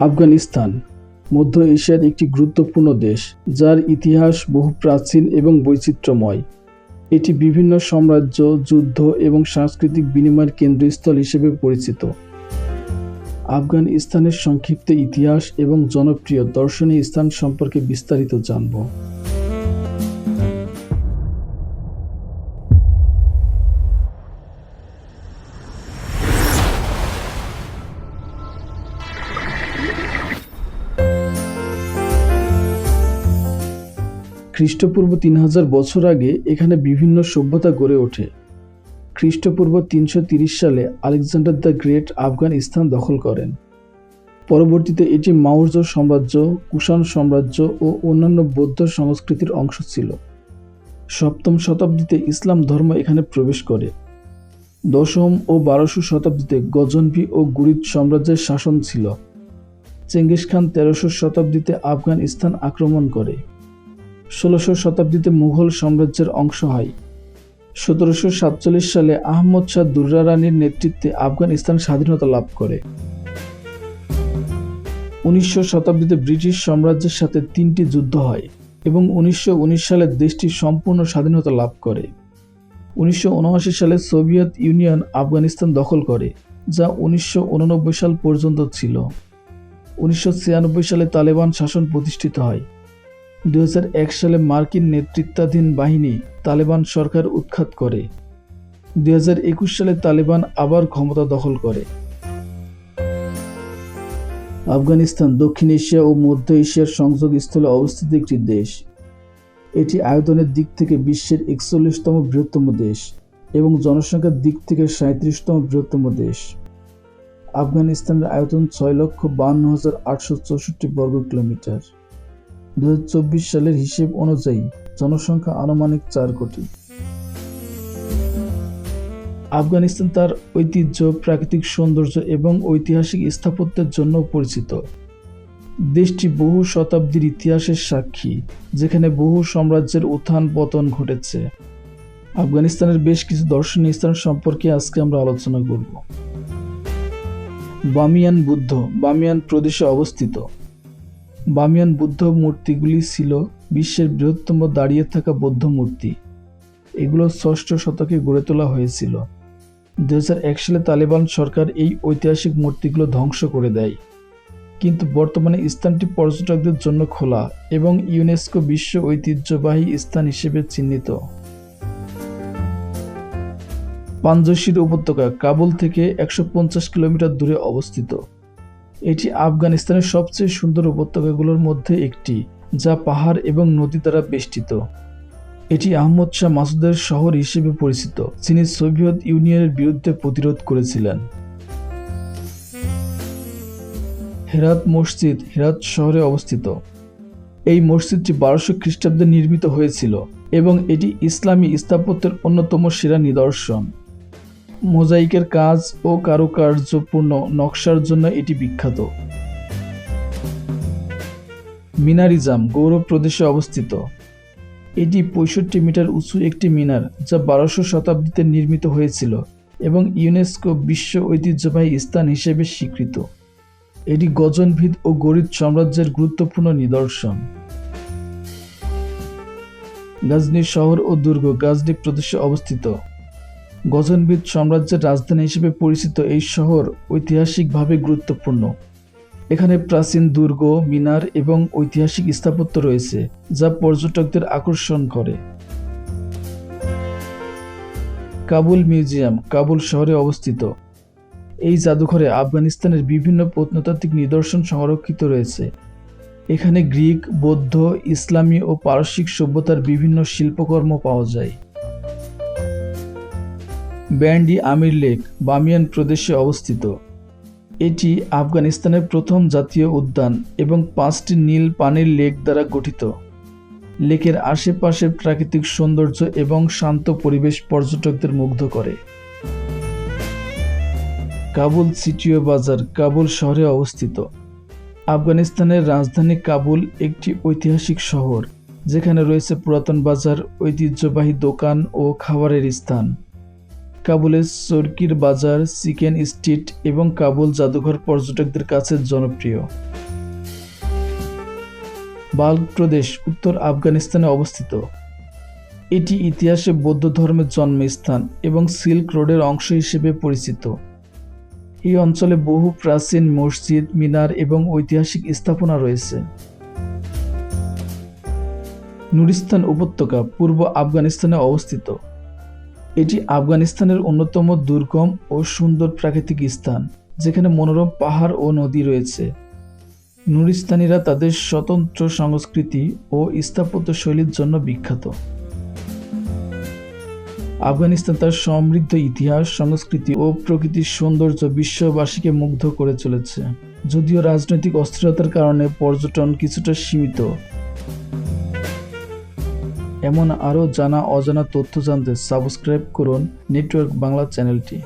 আফগানিস্তান, মধ্য এশিয়ার একটি গুরুত্বপূর্ণ দেশ, যার ইতিহাস বহু প্রাচীন এবং বৈচিত্র্যময়। এটি বিভিন্ন সাম্রাজ্য, যুদ্ধ এবং সাংস্কৃতিক বিনিময়ের কেন্দ্রস্থল হিসেবে পরিচিত। আফগানিস্তানের সংক্ষিপ্ত ইতিহাস এবং জনপ্রিয় দর্শনীয় স্থান সম্পর্কে বিস্তারিত জানব। খ্রিস্টপূর্ব তিন হাজার বছর আগে এখানে বিভিন্ন সভ্যতা গড়ে ওঠে। খ্রিস্টপূর্ব তিনশো সালে আলেকজান্ডার দ্য গ্রেট আফগান স্থান দখল করেন। পরবর্তীতে এটি মাউর্য সাম্রাজ্য, কুষাণ সাম্রাজ্য ও অন্যান্য বৌদ্ধ সংস্কৃতির অংশ ছিল। সপ্তম শতাব্দীতে ইসলাম ধর্ম এখানে প্রবেশ করে। দশম ও বারোশো শতাব্দীতে গজনভি ও গুরিদ সাম্রাজ্যের শাসন ছিল। চেঙ্গিস খান তেরোশো শতাব্দীতে আফগানিস্তান আক্রমণ করে। ষোলোশো শতাব্দীতে মুঘল সাম্রাজ্যের অংশ হয়। সতেরোশো সাতচল্লিশ সালে আহমদ শাহ দুর্রা রানীর নেতৃত্বে আফগানিস্তান স্বাধীনতা লাভ করে। উনিশশো শতাব্দীতে ব্রিটিশ সাম্রাজ্যের সাথে তিনটি যুদ্ধ হয় এবং উনিশশো উনিশ সালে দেশটি সম্পূর্ণ স্বাধীনতা লাভ করে। উনিশশো উনআশি সালে সোভিয়েত ইউনিয়ন আফগানিস্তান দখল করে, যা উনিশশো উননব্বই সাল পর্যন্ত ছিল। উনিশশো ছিয়ানব্বই সালে তালেবান শাসন প্রতিষ্ঠিত হয়। দু সালে মার্কিন নেতৃত্বাধীন বাহিনী তালেবান সরকার উৎখাত করে। দু হাজার একুশ সালে তালেবান আবার ক্ষমতা দখল করে। আফগানিস্তান, দক্ষিণ এশিয়া ও মধ্য এশিয়ার সংযোগস্থলে অবস্থিত একটি দেশ। এটি আয়তনের দিক থেকে বিশ্বের একচল্লিশতম বৃহত্তম দেশ এবং জনসংখ্যার দিক থেকে সাঁত্রিশতম বৃহত্তম দেশ। আফগানিস্তানের আয়তন ছয় লক্ষ বান্ন হাজার আটশো চৌষট্টি বর্গ কিলোমিটার। দু হাজার চব্বিশ সালের হিসেব অনুযায়ী জনসংখ্যা আনুমানিক চার কোটি। আফগানিস্তান তার ঐতিহ্য, প্রাকৃতিক সৌন্দর্য এবং ঐতিহাসিক স্থাপত্যের জন্য পরিচিত। দেশটি বহু শতাব্দীর ইতিহাসের সাক্ষী, যেখানে বহু সাম্রাজ্যের উত্থান পতন ঘটেছে। আফগানিস্তানের বেশ কিছু দর্শনীয় স্থান সম্পর্কে আজকে আমরা আলোচনা করব। বামিয়ান বুদ্ধ, বামিয়ান প্রদেশে অবস্থিত। বামিয়ান বুদ্ধ মূর্তিগুলি ছিল বিশ্বের বৃহত্তম দাঁড়িয়ে থাকা বৌদ্ধ মূর্তি। এগুলো ষষ্ঠ শতকে গড়ে তোলা হয়েছিল। দু হাজার এক সালে তালেবান সরকার এই ঐতিহাসিক মূর্তিগুলো ধ্বংস করে দেয়। কিন্তু বর্তমানে স্থানটি পর্যটকদের জন্য খোলা এবং ইউনেস্কো বিশ্ব ঐতিহ্যবাহী স্থান হিসেবে চিহ্নিত। পাঞ্জশির উপত্যকা কাবুল থেকে একশো পঞ্চাশ কিলোমিটার দূরে অবস্থিত। এটি আফগানিস্তানের সবচেয়ে সুন্দর উপত্যকাগুলোর মধ্যে একটি, যা পাহাড় এবং নদী দ্বারা বেষ্টিত। এটি আহমদ শাহ মাসুদের শহর হিসেবে পরিচিত, যিনি সোভিয়েত ইউনিয়নের বিরুদ্ধে প্রতিরোধ করেছিলেন। হেরাত মসজিদ হেরাত শহরে অবস্থিত। এই মসজিদটি বারোশো খ্রিস্টাব্দে নির্মিত হয়েছিল এবং এটি ইসলামী স্থাপত্যের অন্যতম সেরা নিদর্শন। মোজাইকের কাজ ও কারুকার্যপূর্ণ নকশার জন্য এটি বিখ্যাত। মিনারিজাম গৌরব প্রদেশে অবস্থিত। এটি পঁয়ষট্টি মিটার উঁচু একটি মিনার যা বারোশো শতাব্দীতে নির্মিত হয়েছিল এবং ইউনেস্কো বিশ্ব ঐতিহ্যবাহী স্থান হিসেবে স্বীকৃত। এটি গজনভিদ ও গরিব সাম্রাজ্যের গুরুত্বপূর্ণ নিদর্শন। গাজনি শহর ও দুর্গ গাজনি প্রদেশে অবস্থিত। গজনভিদ সাম্রাজ্যের রাজধানী হিসেবে পরিচিত এই শহর ঐতিহাসিকভাবে গুরুত্বপূর্ণ। এখানে প্রাচীন দুর্গ, মিনার এবং ঐতিহাসিক স্থাপত্য রয়েছে, যা পর্যটকদের আকর্ষণ করে। কাবুল মিউজিয়াম, কাবুল শহরে অবস্থিত। এই জাদুঘরে আফগানিস্তানের বিভিন্ন প্রত্নতাত্ত্বিক নিদর্শন সংরক্ষিত রয়েছে। এখানে গ্রিক, বৌদ্ধ, ইসলামী ও পারসিক সভ্যতার বিভিন্ন শিল্পকর্ম পাওয়া যায়। ব্যান্ডি আমির লেক, বামিয়ান প্রদেশে অবস্থিত। এটি আফগানিস্তানের প্রথম জাতীয় উদ্যান এবং পাঁচটি নীল পানির লেক দ্বারা গঠিত। লেকের আশেপাশের প্রাকৃতিক সৌন্দর্য এবং শান্ত পরিবেশ পর্যটকদের মুগ্ধ করে। কাবুল সিটিও বাজার কাবুল শহরে অবস্থিত। আফগানিস্তানের রাজধানী কাবুল একটি ঐতিহাসিক শহর, যেখানে রয়েছে পুরাতন বাজার, ঐতিহ্যবাহী দোকান ও খাবারের স্থান। কাবুলের চরকির বাজার, চিকেন স্ট্রিট এবং কাবুল জাদুঘর পর্যটকদের কাছে জনপ্রিয়। বাল্ক প্রদেশ, উত্তর আফগানিস্তানে অবস্থিত। এটি ইতিহাসে বৌদ্ধ ধর্মের জন্মস্থান এবং সিল্ক রোডের অংশ হিসেবে পরিচিত। এই অঞ্চলে বহু প্রাচীন মসজিদ, মিনার এবং ঐতিহাসিক স্থাপনা রয়েছে। নুরিস্তান উপত্যকা পূর্ব আফগানিস্তানে অবস্থিত। এটি আফগানিস্তানের অন্যতম দুর্গম ও সুন্দর প্রাকৃতিক স্থান, যেখানে মনোরম পাহাড় ও নদী রয়েছে। নুরিস্তানিরা তাদের স্বতন্ত্র সংস্কৃতি ও স্থাপত্য শৈলীর জন্য বিখ্যাত। আফগানিস্তান তার সমৃদ্ধ ইতিহাস, সংস্কৃতি ও প্রকৃতির সৌন্দর্য বিশ্ববাসীকে মুগ্ধ করে চলেছে, যদিও রাজনৈতিক অস্থিরতার কারণে পর্যটন কিছুটা সীমিত। এমন আরও জানা অজানা তথ্য জানতে সাবস্ক্রাইব করুন নেটওয়ার্ক বাংলা চ্যানেলটি।